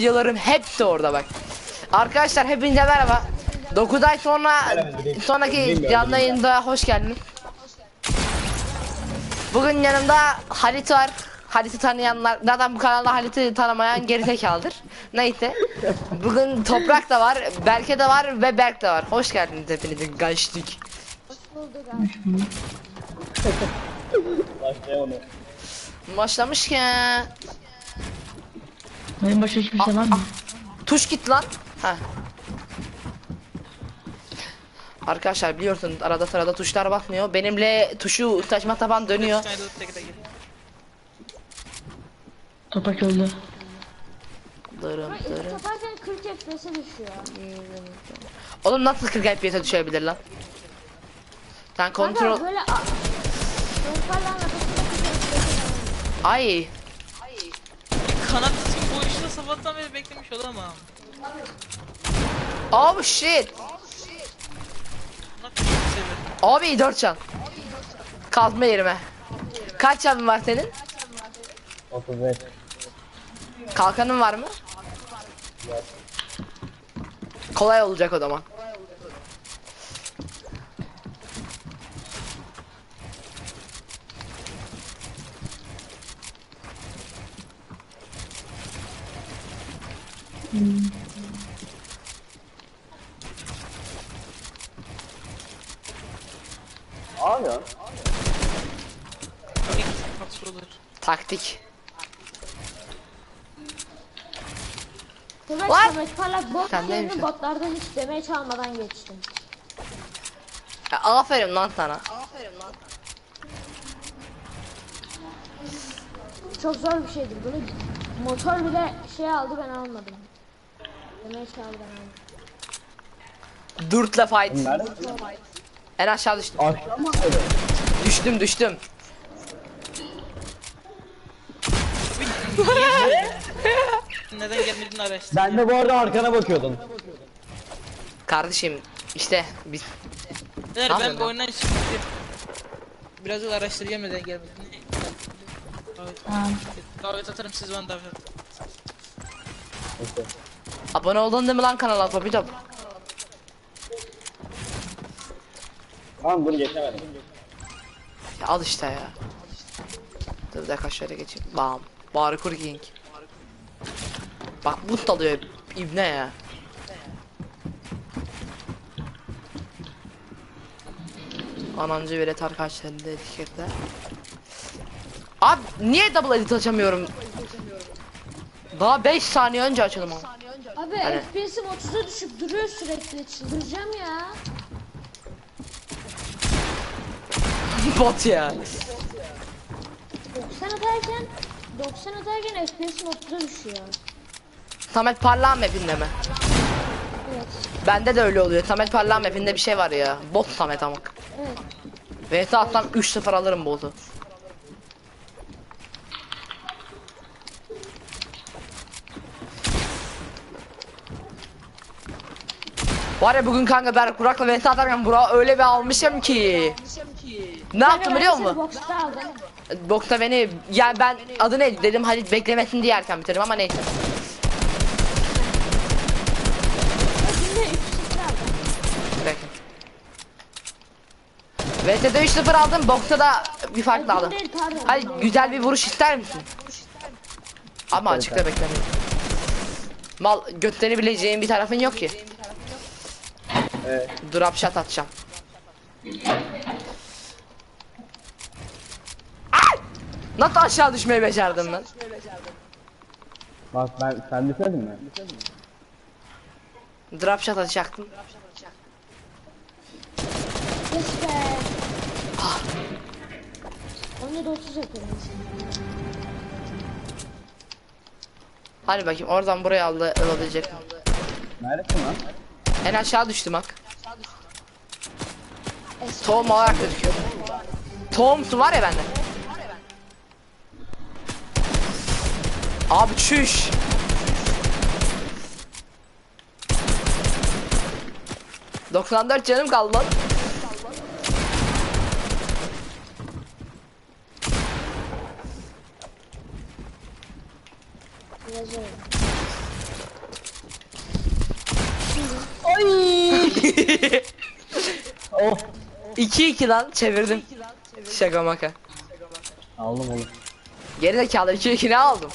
videolarım hepsi orada bak. Arkadaşlar hepinize merhaba. 9 ay sonra sonraki canlı yayında hoş geldiniz. Bugün yanımda Halit var. Halit'i tanıyanlar zaten bu kanalda Halit'i tanımayan gerizekalıdır. Neyse. Bugün Toprak da var, Berke de var ve Berk de var. Hoş geldiniz hepiniz. Gaçtık. Başlayalım. Başlamış ki. Benim başka hiçbir şey var mı? Tuş git lan. Ha. Arkadaşlar biliyorsunuz arada sırada tuşlar bakmıyor. Benimle tuşu saçma taban dönüyor. Topak öldü. Dırım dırım. Kaparken 40 FPS'e düşüyor. Oğlum nasıl 40 FPS'e düşebilir lan? Sen kontrol... Kanka böyle a- Kontrollerle kafasında 40 FPS'e Ay. Sabahtan beri beklemiş olamam. Oh shit. Bak çok seviyorum. Abi 4 can. Kazma yerime. Kaç canın var senin? 35. Kalkanın var mı? Kolay olacak o zaman. Abi ya. İlk kaç olur. Taktik. Evet, What? Samet Parlak bot Sen yerini botlardan hiç demeye çalmadan geçtim. Ya, aferin lan sana. Çok zor bir şeydir bunu. Motor bile şey aldı ben almadım. Demeye çaldı ben almadım. Dürtle fight. Neredesin? En aşağı düştüm. Akşam mı? Düştüm düştüm. Neden gelmediğini araştır. Ben de bu arada arkana bakıyordun. Kardeşim işte biz Beyler Ne ben bu oyundan çıktım. Biraz yıl araştıracağım neden gelmediğini. Davet, Tamam. davet atarım siz bana davet atın. Abone oldun değil mi lan kanala Papi Top? Tamam bunu geçemedim. Ya al işte ya. Dur bir dakika şöyle geçeyim. Bam. Parkour King. Bak bu dalıyor ibne ya. Anancı velet arkadaşlarında etiketler. Abi niye double edit açamıyorum? Daha 5 saniye önce açalım ama. Abi Hani- FPS'im 30'a düşüp duruyor sürekli çıldıracağım ya. Bot ya. 90 atarken 90 atarken FPS'im 30'a düşüyor. Samet Parlağan mapinde mi? Evet. Bende de öyle oluyor. Samet Parlağan mapinde bir şey var ya. Bot Samet ama. Evet. VS atsam 3-0 alırım botu. Var ya bugün kanka Berk Burak'la VS atarken Burak'ı öyle bir almışım ki. Ne yaptım biliyor Ben musun? Boksa beni yani ben adı ne dedim hadi beklemesin diye erken bitirdim ama neyse. Şimdi 3-0 aldım. Bekle. VS'de 3-0 aldım, boksta da bir farklı aldım. Hadi güzel bir vuruş ister misin? Ama açıkta beklemeyin. Mal götlenebileceğin bir tarafın yok ki. Evet. Drop shot atacağım. Nasıl aşağı düşmeyi becerdin lan? Bak ben sen düşmedin mi? Drop shot atacaktım. Yes be. 17 30 yapıyorum. Hadi bakayım oradan buraya aldı alabilecek mi? Neredesin lan? En aşağı düştüm bak. Tohum olarak gözüküyor. Tohumsu var ya bende. Abi çüş. ...94 canım kaldı lan. Oy! 2-2 lan çevirdim. Şaka maka. Aldım oğlum. Geri zekalı 2-2 ne aldım?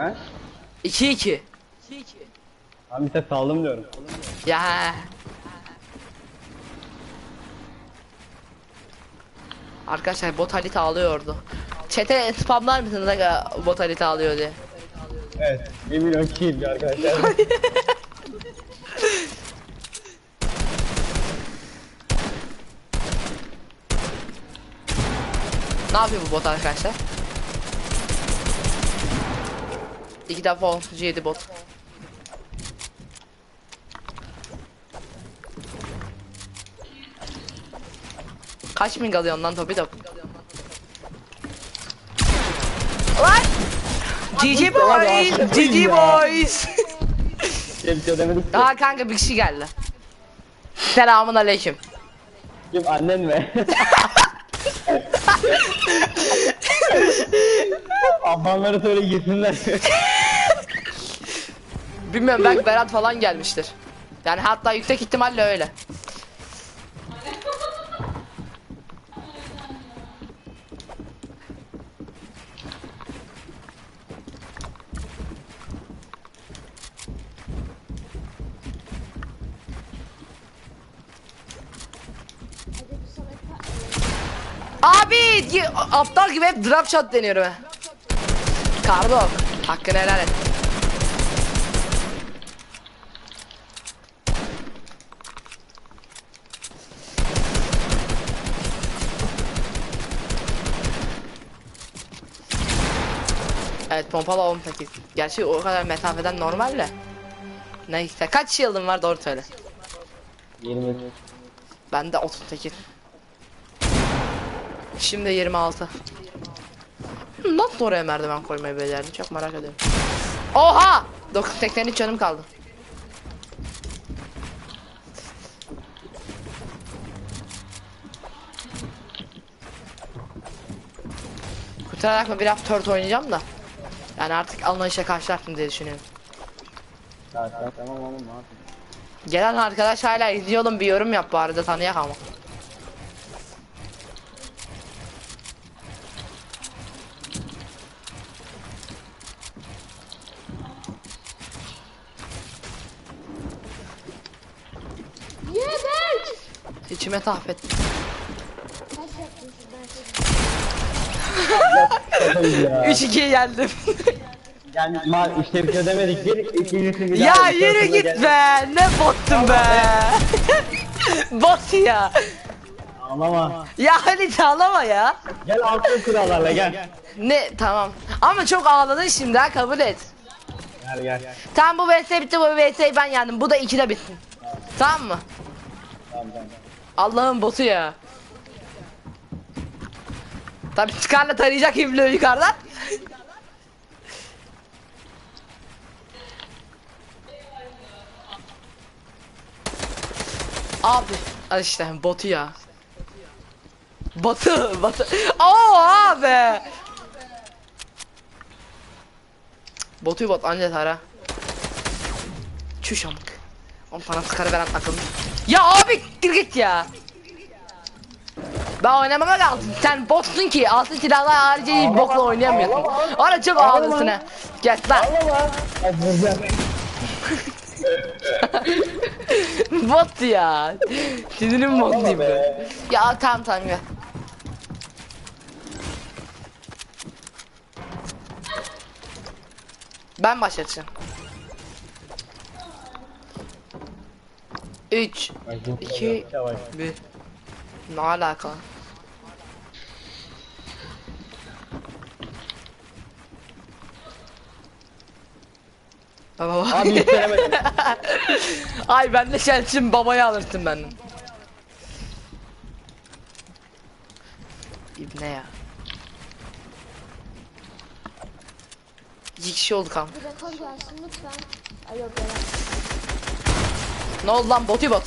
He? 2-2. Ben bir tek saldım diyorum. Ya. Arkadaşlar bot harita alıyordu. Çete spamlar mısınız aga bot harita alıyor diye. Evet. 1 milyon kill arkadaşlar. Ne yapıyor bu bot arkadaşlar? İki defa 37 bot. Kaç ming alıyorsun lan topi top? Lan! GG boys! GG boys! Aa kanka bir kişi geldi. Selamun aleyküm. Kim annen mi? Ablamlara söyle girsinler. Bilmiyorum belki Berat falan gelmiştir. Yani hatta yüksek ihtimalle öyle. Abi aptal gibi hep drop shot deniyorum he. Kardok hakkını helal et. Evet pompalı 18. Gerçi o kadar mesafeden normal de. Neyse kaç yılın var doğru söyle. 20. Bende 38. Şimdi 26. Nasıl oraya merdiven koymayı becerdim çok merak ediyorum. Oha! 983 canım kaldı. Kurtararak mı bir hafta tört oynayacağım da. Yani artık anlayışa karşılaştım diye düşünüyorum. Tamam tamam oğlum ne yapayım? Gelen arkadaş hala izliyordum bir yorum yap bu arada tanıyak ama. Yemek! İçime tahfettim. Kaç yaptın şuradan Kafayı ya. 3-2'ye geldim. Yani mal işte bir şey demedik. Bir ikincisi bir ya daha. yürü Sonuna git gel- be. Ne bottun be. Bot ya. Ağlama. Ya hadi ağlama ya. Gel altın kurallarla gel. Ne tamam. Ama çok ağladın şimdi ha kabul et. Gel gel. Tamam bu vs bitti bu vs'yi ben yendim. Bu da 2'de bitsin. Tamam mı? Tamam tamam. Allah'ın botu ya. Tabi Scarlet tarayacak İblo yukarıdan. Abi al işte botu ya. Botu, botu. Oo abi. Botu bot anca tara. Çüş amık. On bana sıkarı veren akıllı. Ya abi gir git ya. Ben oynamama kaldım. Sen botsun ki altın silahlar harici hiç bokla oynayamıyorsun. Ara çok ha. Gel lan. Bot ya. Sinirim bozayım be. Ya tamam tamam gel. Ben başlatacağım. 3 İki- Yavaş. 1 Ne alaka? Baba baba. Abi yüklenemedim. Ay ben de şensin babayı alırsın benden. İbne ya. İki kişi gelsin lütfen. Yok gelen. Ne oldu lan botu bot?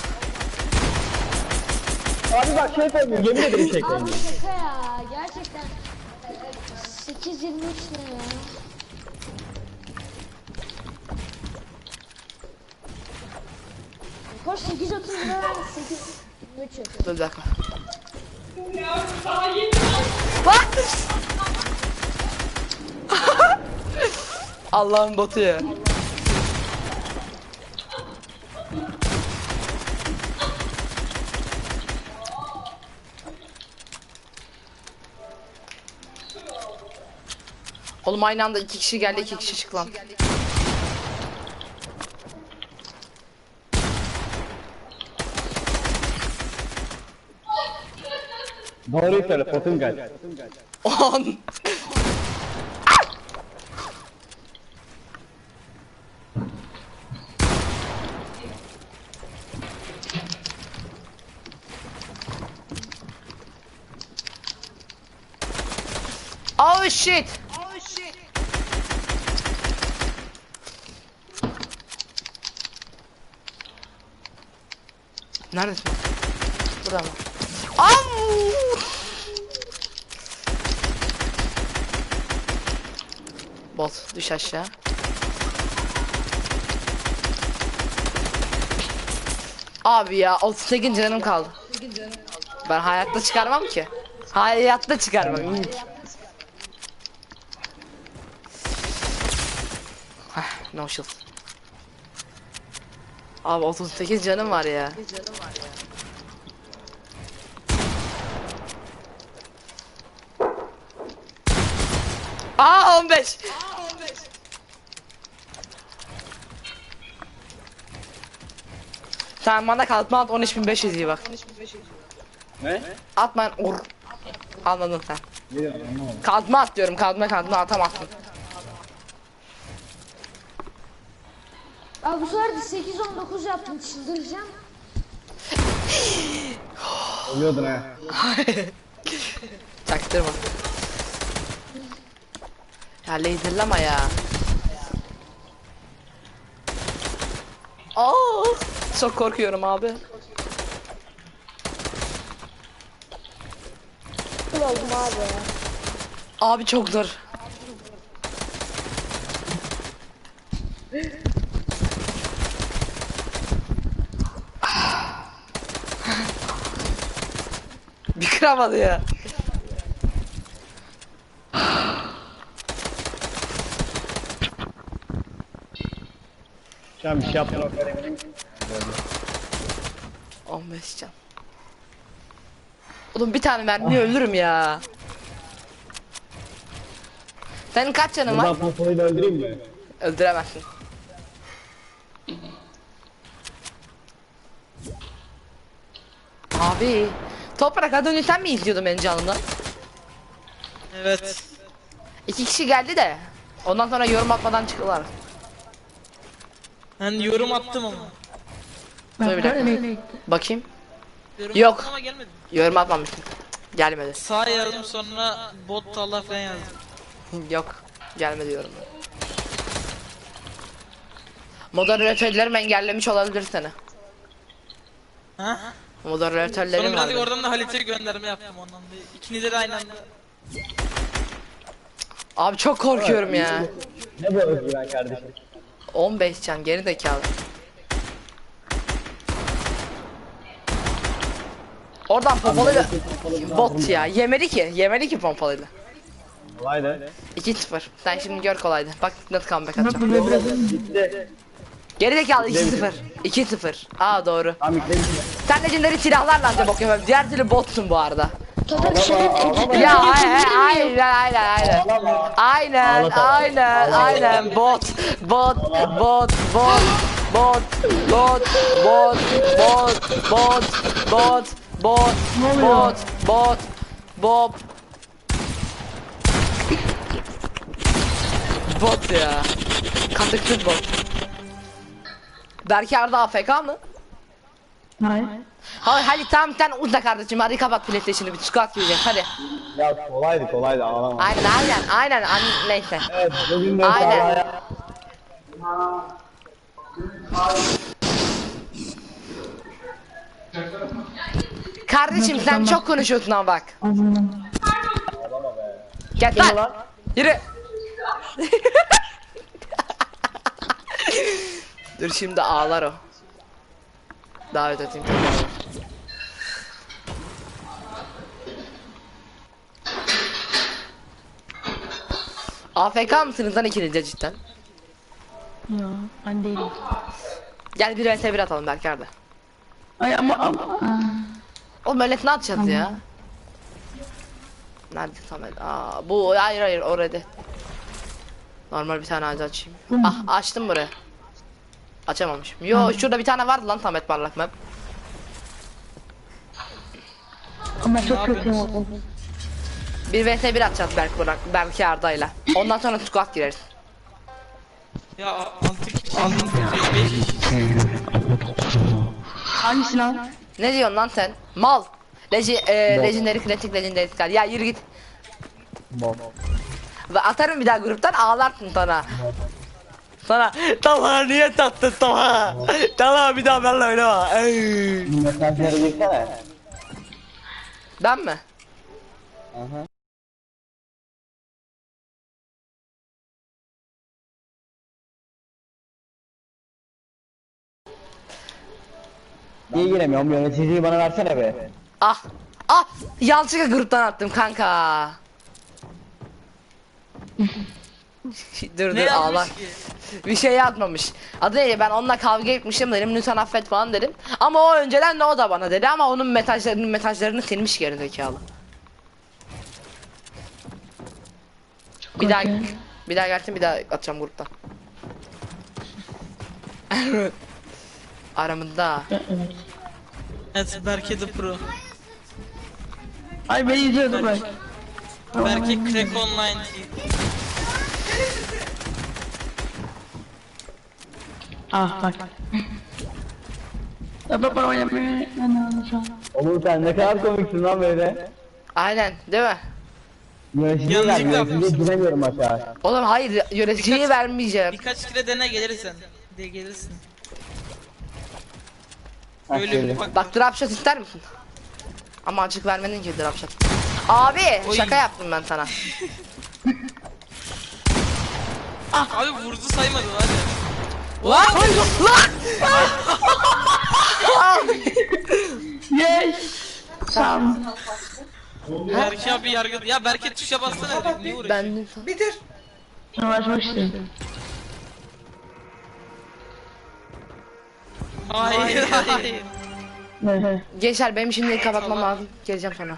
Abi bak şey koymuyor. Yemin ederim şey Abi koymuyor. şaka ya. Gerçekten. 8.23 ne ya? Rekor Boş 8 30 lira ben 8 3 yapıyorum. Dur bir dakika. Bak! Allah'ın botu ya. Oğlum aynı anda iki kişi geldi iki kişi çıktı lan. Doğruyu söyle potun kaç. On. Oh shit. Oh shit. Neredesin? Burada mı? Au! Bot düş aşağı. Abi ya 38 canım kaldı. Ben hayatta çıkarmam ki. Hayatta çıkarmam. Heh, no shield. Abi 38 canım var ya. Aa 15. Tamam bana kalkma at 13500 iyi bak. Ne? Atma or. Anladın sen. Kalkma at diyorum kalkma kalkma atamazsın. Abi bu sefer de 8 19 yaptım çıldıracağım. Oluyordun ha. Çaktırma. Ya laserlama ya. Aa, çok korkuyorum abi. Kıl oldum abi. Abi çok zor. Bir kıramadı ya. Şu an bir şey yaptın o kadar eminim. 15 can. Oğlum bir tane mermiye ölürüm ya. Senin kaç canın var? Buradan pompalıyı da öldüreyim mi? Öldüremezsin. Abi. Toprak az önce sen mi izliyordun beni canından? Evet. İki kişi geldi de. Ondan sonra yorum atmadan çıktılar. Ben yorum attım ama. Dur bir dakika. Bakayım. Yorum Yok. attım ama gelmedi. Yorum atmamıştım. Gelmedi. Sağ yazdım sonra bot Allah falan yazdım. Yok. Gelmedi yorum. Moderatörlerim engellemiş olabilir seni. Ha? Sonra Moderatörlerim birazcık oradan da Halit'e gönderme yaptım ondan da. İkinize de aynı anda. Abi çok korkuyorum ya. Ne bu özgüven kardeşim? 15 can geri zekalı. Oradan pompalıyla bot ya. Yemedi ki. Yemedi ki pompalıyla. Kolay da. 2-0. Sen şimdi gör kolaydı. Bak nasıl comeback atacağım. Geri zekalı 2-0. 2-0. Aa doğru. Sen legendary silahlarla anca bok yapıyorum. Diğer türlü botsun bu arada. Toprak senin Ya aynen aynen aynen aynen. Aynen aynen bot bot bot bot bot bot bot bot bot bot bot bot bot bot bot ya katıksız bot Berke Arda AFK mı? Hayır. Hadi hadi tamam sen uzla kardeşim hadi kapat PlayStation'ı bir squat yiyeceğiz hadi Ya kolaydı kolaydı ağlama. Aynen aynen aynen an- neyse Evet bugün de Aynen. sahaya- Kardeşim sen çok konuşuyorsun ama bak. Gel lan. Yürü. Dur şimdi ağlar o. Davet edeyim. AFK mısınız lan ikiniz de cidden? Yo ben değilim. Gel bir vs bir atalım belki arada. Ay ama ama. Oğlum öyle ne atacağız ya? Nerede Samet? Aa, bu hayır hayır orada. Normal bir tane ağacı açayım. Ah açtım buraya. Açamamışım. Yo şurada bir tane vardı lan Samet parlak map. Ama çok kötüyüm oğlum. Bir vs bir atacağız belki Burak, belki Arda'yla. Ondan sonra squad gireriz. Ya antik antik 5 Hangisi lan? Ne diyorsun lan sen? Mal. Leji, e, Legendary Classic Legendary Scar. Ya yürü git. Ve atarım bir daha gruptan ağlarsın sana. Sana Talha niye tattın Talha? Talha bir daha benimle oynama. Ey. Mesajları girsene. Ben mi? Aha. Niye giremiyorum? Yöneticiyi bana versene be. Ah. Ah. Yanlışlıkla gruptan attım kanka. dur Ne dur ağla. yazmış ki? Bir şey yazmamış. Adı neydi ben onunla kavga etmiştim dedim lütfen affet falan dedim. Ama o önceden de o da bana dedi ama onun mesajlarını mesajlarını silmiş geri zekalı. Bir daha bir daha gelsin bir daha atacağım gruptan. Aramında. Evet. Berke de pro. Ay beni izliyordu bak. Berke Crack Online Ah bak. Ya bak bana oynamıyor. Ben de onu şu an. Oğlum sen ne kadar komiksin lan böyle. Aynen değil mi? Yöneticiyi ver, Yanlışlıkla yöneticiyi yapıyorsun. giremiyorum aşağı. Oğlum hayır yöneticiyi vermeyeceğim. Birkaç kere dene gelirsen. De gelirsin. Ha, Öyle şöyle. bir bak. Bak drop shot ister misin? Ama açık vermedin ki drop shot. Abi Oy. şaka yaptım ben sana. Abi vurdu saymadı hadi. Lan! Lan! Yes. Ol. Berke abi yargı... Ya Berke tuşa bassana. Niye uğraşıyorsun? ben Bitir. İstiyorum. Hayır hayır. Gençler benim şimdi kapatmam lazım. Geleceğim sonra.